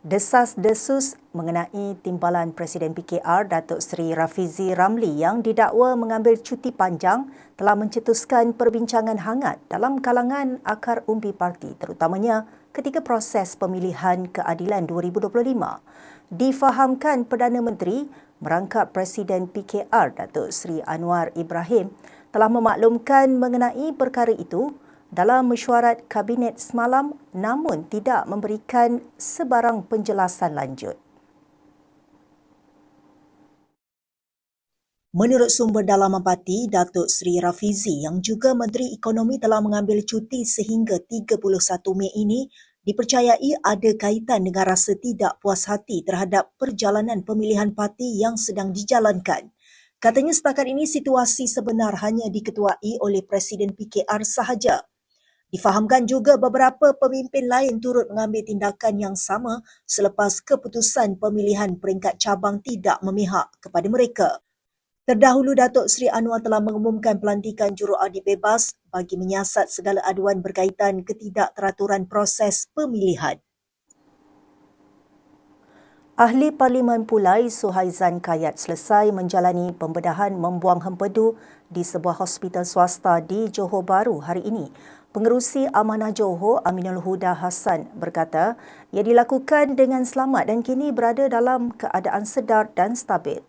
Desas-desus mengenai timbalan Presiden PKR Datuk Seri Rafizi Ramli yang didakwa mengambil cuti panjang telah mencetuskan perbincangan hangat dalam kalangan akar umbi parti terutamanya ketika proses pemilihan keadilan 2025. Difahamkan Perdana Menteri merangkap Presiden PKR Datuk Seri Anwar Ibrahim telah memaklumkan mengenai perkara itu dalam mesyuarat kabinet semalam namun tidak memberikan sebarang penjelasan lanjut. Menurut sumber dalaman parti, Datuk Seri Rafizi yang juga Menteri Ekonomi telah mengambil cuti sehingga 31 Mei ini dipercayai ada kaitan dengan rasa tidak puas hati terhadap perjalanan pemilihan parti yang sedang dijalankan. Katanya setakat ini situasi sebenar hanya diketuai oleh Presiden PKR sahaja. Difahamkan juga beberapa pemimpin lain turut mengambil tindakan yang sama selepas keputusan pemilihan peringkat cabang tidak memihak kepada mereka. Terdahulu Datuk Seri Anwar telah mengumumkan pelantikan juruadib bebas bagi menyiasat segala aduan berkaitan ketidakteraturan proses pemilihan. Ahli Parlimen Pulai Suhaizan Kayat selesai menjalani pembedahan membuang hempedu di sebuah hospital swasta di Johor Bahru hari ini. Pengerusi Amanah Johor Aminul Huda Hassan berkata ia dilakukan dengan selamat dan kini berada dalam keadaan sedar dan stabil.